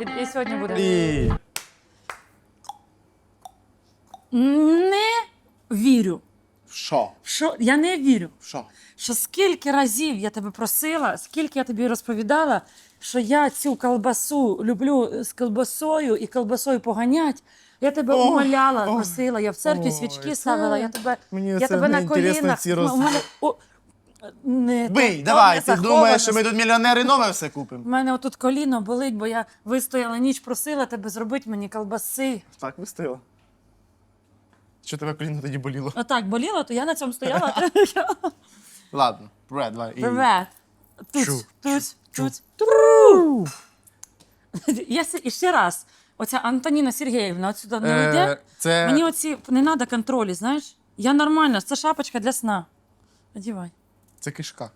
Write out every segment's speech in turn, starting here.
І, і сьогодні буде. І... Не вірю. Що? Що я не вірю. Що? Що скільки разів я тебе просила, скільки я тобі розповідала, що я цю колбасу люблю з колбасою і колбасою поганять. Я тебе Ой, умоляла, ой. просила, я в церкві Ой, свічки ставила, я тебе, Мені я це тебе на не інтересно, колінах. ці У роз- мене, о, не, Бий, то- давай, то ти думаєш, що заховано. ми тут мільйонери нове все купимо? У мене отут коліно болить, бо я вистояла ніч, просила тебе зробити мені колбаси. Так, вистояла. Що тебе коліно тоді боліло? Отак боліло, то я на цьому стояла. Ладно, привет, давай. І... Привет. Чу, тут, чу, тут. Тру. Я і ще раз. Оця Антоніна Сергіївна отсюди не Е, уйде. це... Мені оці не треба контролі, знаєш? Я нормально, це шапочка для сна. Одівай. Це кишка.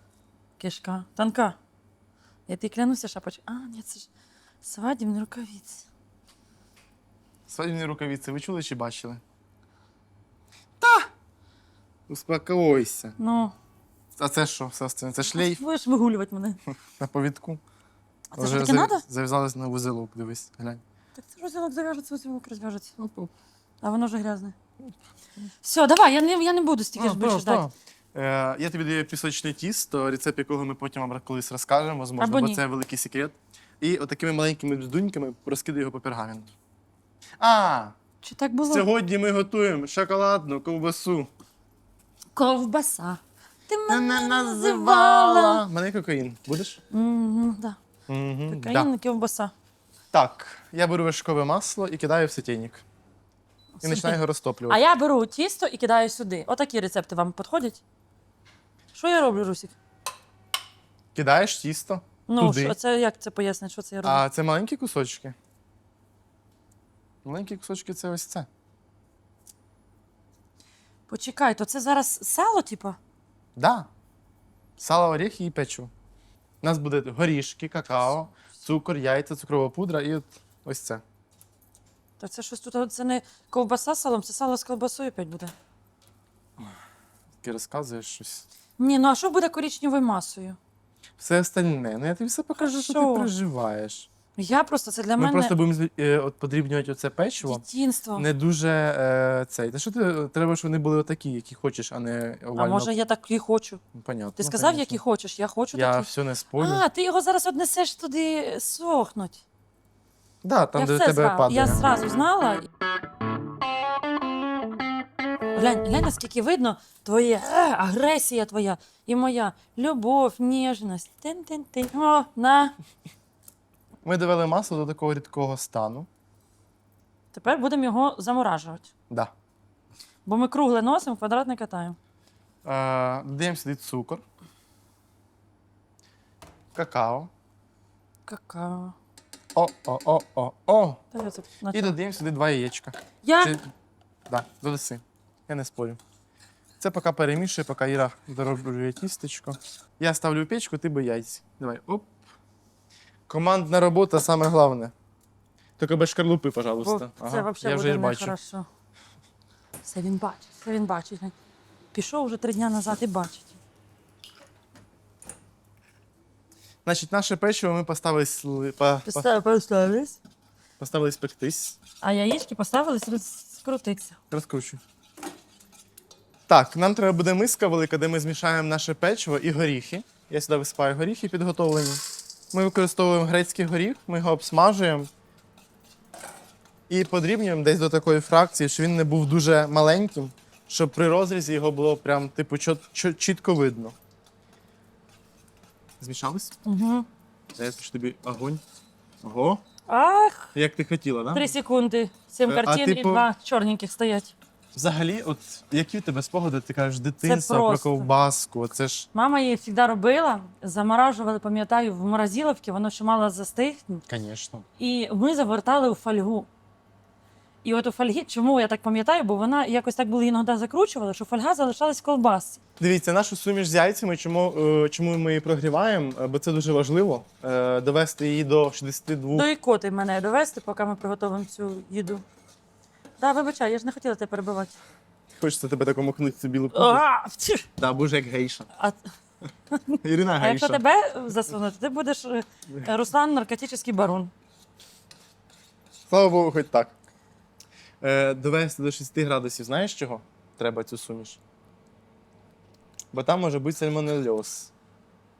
Кишка. Танка. Я тобі клянуся, шапочка. А, ні, це ж свадібні рукавиці. Свадібні рукавиці, ви чули чи бачили? Та! Успокойся. Ну, А це що, сестри? Це шлейф будеш вигулювати мене. на повідку. А це що таке зав- треба? Зав'язались на вузелок, дивись, глянь. Так це розділок зав'яжеться, ось розв'яжеться. А воно вже грязне. Все, давай, я не, я не буду стільки ж більше ждати. Е, я тобі даю пісочне тісто, рецепт якого ми потім вам колись розкажемо, можливо, Або бо ні. це великий секрет. І отакими маленькими бздуньками розкидаю його по пергаменту. А, Чи так було? сьогодні ми готуємо шоколадну ковбасу. Ковбаса. Ти мене називала. Мене кокаїн. Будеш? Угу, да. Угу, Кокаїн, ковбаса. Так, я беру вершкове масло і кидаю в сотейник. І починаю його А розтоплювати. я беру тісто і кидаю сюди. Отакі рецепти вам підходять? Що я роблю, Русік? Кидаєш тісто. Ну, Туди. що це як це пояснить, що це я роблю? А це маленькі кусочки. Маленькі кусочки це ось це. Почекай, то це зараз сало, типу? Да. Сало, орехи і печиво. У нас буде горішки, какао, цукор, яйця, цукрова пудра і от ось це. То це щось тут, це не ковбаса з салом, це сало з колбасою опять буде. Ти розказуєш щось. Ні, ну а що буде коричневою масою? Все остальне. Ну я тобі все покажу, що, що? ти переживаєш. Я просто, це для Ми мене просто будемо е, от, подрібнювати оце печиво. дитинство. Не дуже е, цей. Та що ти треба, щоб вони були отакі, які хочеш, а не овально. А може я так і хочу? Ну, Понятно. Ти сказав, які хочеш, я хочу Я такі. все не спорю. А, ти його зараз однесеш туди сохнуть. да, там, я де все тебе знала. падає. Я зразу знала. Глянь, глянь, наскільки видно твоє е, агресія твоя і моя любов, ніжність. Тин-тин-тин. О, на. Ми довели масло до такого рідкого стану. Тепер будемо його заморажувати. Да. Бо ми кругле носимо, квадрат не катаємо. Е, додаємо сюди цукор, какао. Какао. О-о-о-о-о. Та я це І додаємо сюди два яєчка. Я Чи... Да, додаси. Я не спорю. Це поки перемішує, поки Іра дороблює тістечко. Я ставлю печку, ти би яйці. Давай, оп. Командна робота саме головне. Тільки без шкарлупи, Бо пожалуйста. це Ага, взагалі я вже буде і бачу. нехорошо. Це він бачить, це він бачить. Пішов вже три дні назад і бачить. Значить, наше печиво ми поставили, сли- па- па- Поставили, поставились. поставили спектись. А яєчки поставились розкрутитися. Розкручу. Так, нам треба буде миска велика, де ми змішаємо наше печиво і горіхи. Я сюди висипаю горіхи підготовлені. Ми використовуємо грецький горіх, ми його обсмажуємо і подрібнюємо десь до такої фракції, щоб він не був дуже маленьким, щоб при розрізі його було прям типу чітко видно. Змішались? Угу. Я ж тобі огонь. Ого. Ах, Як ти хотіла, так? три секунди. Сім Е, а картин і типу- два чорненьких стоять. Взагалі, от які в тебе спогади, ти кажеш, дитинство про просто. ковбаску, це ж. Мама її завжди робила, заморажували, пам'ятаю, в морозиловці, воно ще мало застигнути. Звісно. І ми завертали у фольгу. І от у фольгі, чому я так пам'ятаю, бо вона якось так були іноді закручували, що фольга залишалась в колбасці. Дивіться, нашу суміш з яйцями, чому, е, чому ми її прогріваємо, Е, бо це дуже важливо. е, Довести її до 62. До ікоти мене довести, поки ми приготуємо цю їду. Так, вибачай, я ж не хотіла тебе перебивати. Хочеться тебе таку махнути цю білу. А, тьф. Да, боже, як гейша. а, Ірина а якщо гейша. тебе засунути, ти будеш е, Руслан наркотичний барон. Слава Богу, хоч так. Е, довести до 6 градусів, знаєш чого? Треба цю суміш. Бо там може бути сальмонельоз.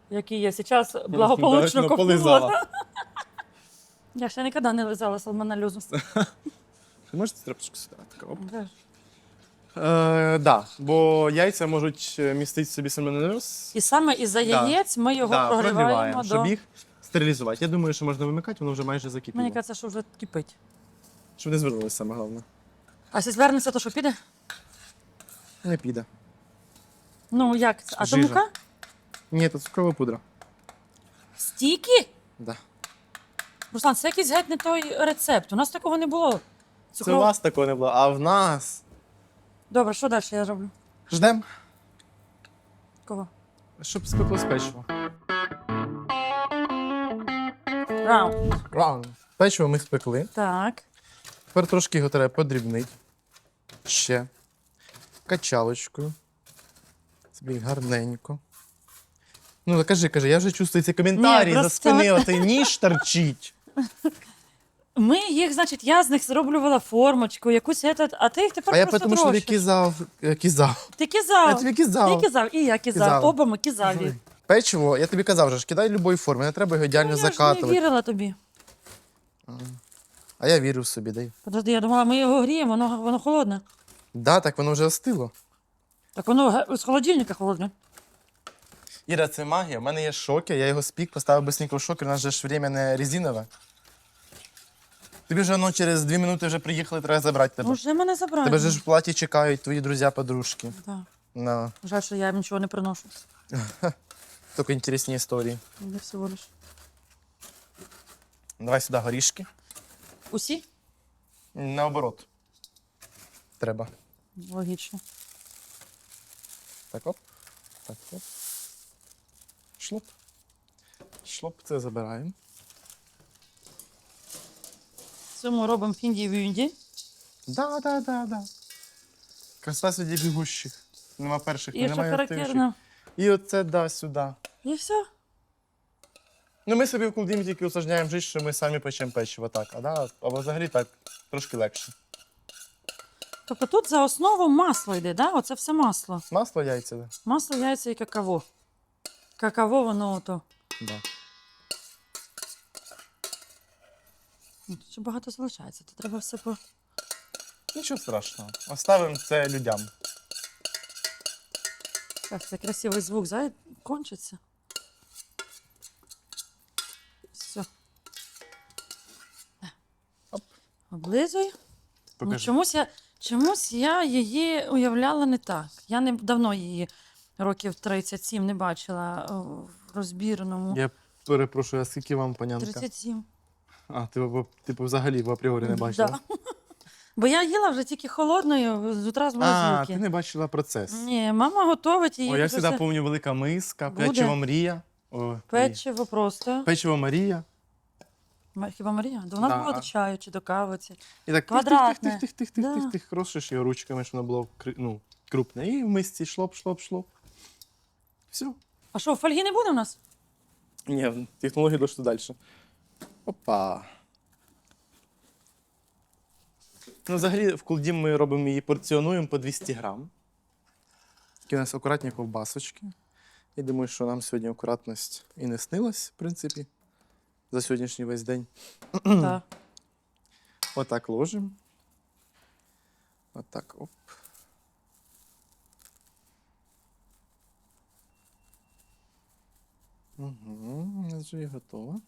Який я зараз благополучно полизала. Я ще ніколи не лизала салмонельозу. Можете тряпочку сюди? Так, оп. Е, да, бо яйця можуть е, містити в собі сальмонельоз. І саме із-за Да. яєць ми його Да, прогріваємо до. щоб їх стерилізувати. Я думаю, що можна вимикати, воно вже майже закипіло. Мені кажеться, що вже кипить. Щоб не звернулося саме головне. А якщо звернеться, то що піде? Не піде. Ну як? це? А то Жижа. мука? Ні, це цукрова пудра. Стільки? Да. Руслан, це якийсь геть не той рецепт. У нас такого не було. Це у вас такого не було, а в нас. Добре, що далі я роблю? Ждем, Кого? щоб спеклось печиво. Раунд. Раунд. Печиво ми спекли. Так. Тепер трошки його треба подрібнити. Ще. Качалочкою. Собі гарненько. Ну, кажи, кажи, я вже чувствую ці коментарі Ні, за просто- спини, оцей ніж торчить. Ми їх, значить, я з них зроблювала формочку, якусь этот, а ти їх тепер А я просто тому, що тобі кизав. е, кизав. Ти кизав. Я тобі кизав. Ти кизав, і я кизав. Кизав. Оба ми кизаві. Печиво, я тобі казав вже ж, кидай любої форми, не треба його ідеально Ну, я ж не закатувати. вірила тобі. А я вірю в собі, дай. Подожди, я думала, ми його гріємо, воно, воно холодне. Да, так воно вже остило. Так воно ге- з холодильника холодне. Іра, це магія. У мене є шокер, я його спік, поставив быстренько в шокер, у нас же ж время не резинове. Тобі вже ну, через дві минути вже приїхали, треба забрати тебе. Ну, вже мене забрали. Тебе ж в платі чекають твої друзі-подружки. Да. На Жаль, що я їм нічого не приношу. тільки інтересні історії. Я всього лиш. Давай сюди горішки. Усі? Наоборот. Треба. Логічно. Так оп. Так оп. Шлоп. Шлоп, це забираємо. Цьому робимо фінді-вінді. Да, да, да, да. Краса сьогодні бігущих. Нема перших, І що немає характерно. І оце да сюди. І все. Ну, ми собі в колдімі тільки усложняємо життя, що ми самі печемо печиво так. А, да? а взагалі так трошки легше. Тобто тут за основу масло йде, да? Оце все масло. Масло, яйця, да. Масло, яйця і какаво. Какаво воно ото. да. Ну, Тут ще багато залишається. То треба все по. Нічого страшного. Оставимо це людям. Так, це красивий звук, зай кончиться. Все. Оп. Облизуй. Ну, Покажи. чомусь, я, чомусь я її уявляла не так. Я не давно її років 37 не бачила о, в розбірному. Я перепрошую, а скільки вам панянка? 37. А, ти типу взагалі в апріорі не бачила? Да. Бо я їла вже тільки холодною з утра з А, ти не бачила процес. Ні, мама готовить її. О, я вже завжди все. пам'ятаю велика миска, Буде. печиво Мрія. О, Печиво просто. Печиво Марія. Ма- Хіба Марія? До нас Да. було до чаю чи до кави. Це. І так Квадратне. Да. тих тих крошиш його ручками, щоб воно було кри- ну, крупне. І в мисці шлоп, шлоп, шлоп. Все. А що, фольги не буде у нас? Ні, технології дошли далі. Опа. Ну, взагалі, в колдім ми робимо її порціонуємо по 200 грам. Такі у нас акуратні ковбасочки. І думаю, що нам сьогодні акуратність і не снилась, в принципі, за сьогоднішній весь день. Так. Отак ложимо. Отак, оп. Угу, у нас вже і готово.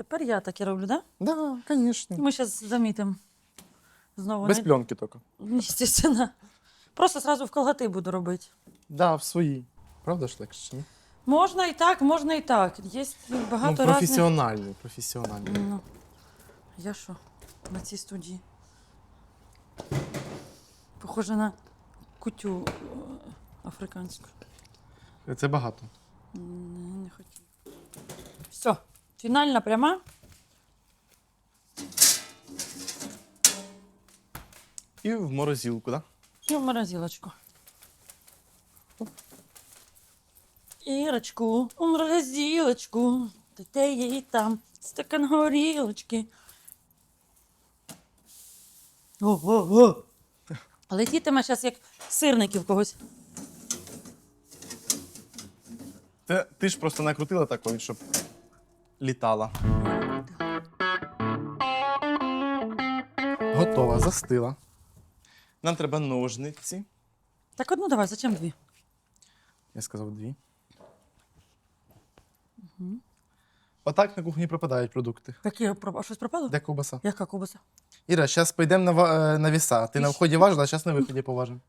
Тепер я так і роблю, так? Да? Да, звісно. Ми зараз замітимо. Знову Без не... пленки тільки. Естественно. Просто сразу в колготи буду робити. Да, в своїй. Правда ж легше? Ні? Можна і так, можна і так. Є Ну, багато різних. професіональний, професіональний. Ну, я що? На цій студії. Похоже на кутю е, африканську. Це багато. Не, не хотів. Все, фінальна пряма. І в морозилку, так? І в морозилочку. Ірочку, у морозилочку, дайте їй там стакан горілочки. О-о-о! Летітиме зараз як сирники в когось. Ти, ти ж просто накрутила такою, щоб літала. Готова, застила. Нам треба ножниці. Так одну давай, зачем дві? Я сказав дві. Отак на кухні пропадають продукти. Проп- а щось пропало? Де ковбаса? Яка ковбаса? Іра, зараз пойдемо на, ва- е, на віса. Ти на вході важила, а зараз на виході поважимо.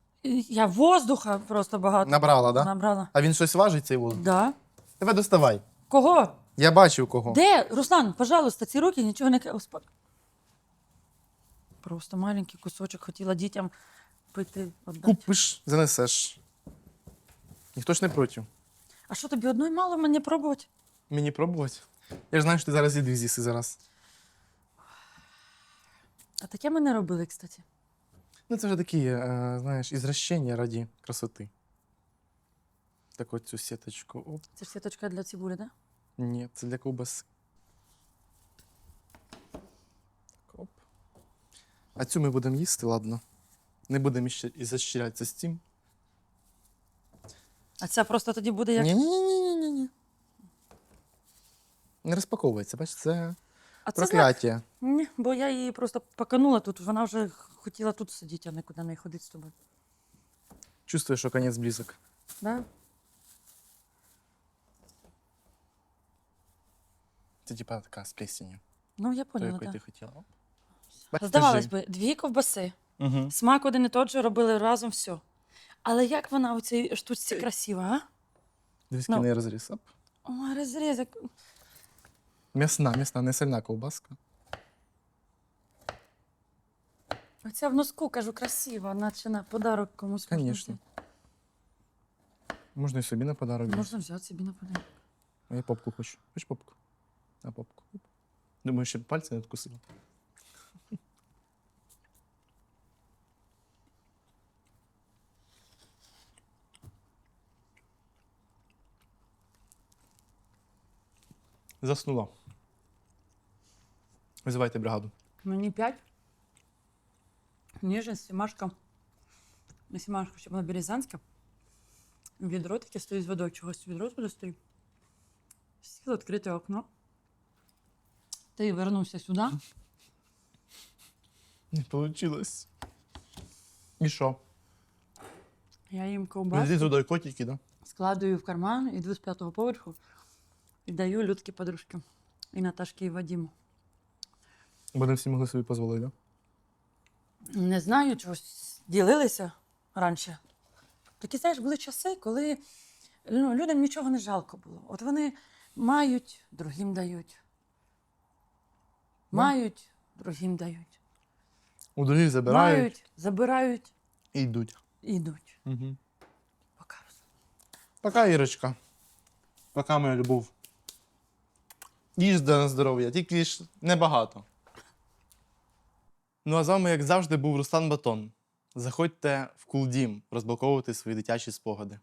Я воздуха просто багато Набрала, так? Да? набрала. А він щось важить, цей воздух? Да. Давай доставай. Кого? Я бачив кого. Де? Руслан, пожалуйста, ці руки нічого не ка- Господи. Просто маленький кусочок хотіла дітям пити. віддати. Купиш, занесеш. Ніхто ж не проти. А що тобі одної мало мені пробувати? Мені пробувати. Я ж знаю, що ти зараз і дві з'їси зараз. А таке ми не робили, кстати. Ну, це вже такі, е, знаєш, ізращення раді красоти. Так от цю сіточку. Оп. Це ж сіточка для цибулі, да? Ні, це для ковбаси. Так, оп. А цю ми будемо їсти, ладно. Не будемо іще і защирятися з цим. А ця просто тоді буде як. Ні, ні, ні, ні, ні, ні. Не розпаковується, бачиш, це А це прокляття. Ні, бо я її просто поканула тут. Вона вже хотіла тут сидіти, а нікуди не ходити з тобою. Чувствую, що конець близок. Да? Це типа така з плесенью. Ну, я То, поняла, якої так. ти хотіла. Бачиш, Здавалось би, дві ковбаси. Мгм. Смак один і той же робили разом все. Але як вона у цій штучці красива, а? Дивись, Ну. розріз. Оп. Ой, розрізок. М'ясна, м'ясна, не сильна ковбаска. Оця в носку, кажу, красива, наче на подарок комусь. можна взяти. Можна і собі на подарок. Можна взяти собі на подарок. А я попку хочу. Хочеш попку? На попку. Думаю, ще пальці не відкусила. Заснула. Визивайте бригаду. Мені п'ять. Ніжність, сімашка. Не сімашка, щоб вона березанська. Відро таке стоїть з водою, чогось відро туди стоїть. Сіла відкрите окно. Ти вернувся сюди. Не вийшло. І що? Я їм Лізі ковбаску, туди котики, да? складую в карман, іду з п'ятого поверху і даю людські подружки. І Наташки, і Вадиму. Бо не всі могли собі дозволити, да? Не знаю, чогось ділилися раніше. Такі, знаєш, були часи, коли ну, людям нічого не жалко було. От вони мають, другим дають. Мають, другим дають. У других забирають Мають, забирають і йдуть. і йдуть. Угу. Пока. Пока, Ірочка. Пока, моя любов. Їж на здоров'я, тільки ж небагато. Ну а з вами, як завжди, був Руслан Батон. Заходьте в Кулдім розблоковувати свої дитячі спогади.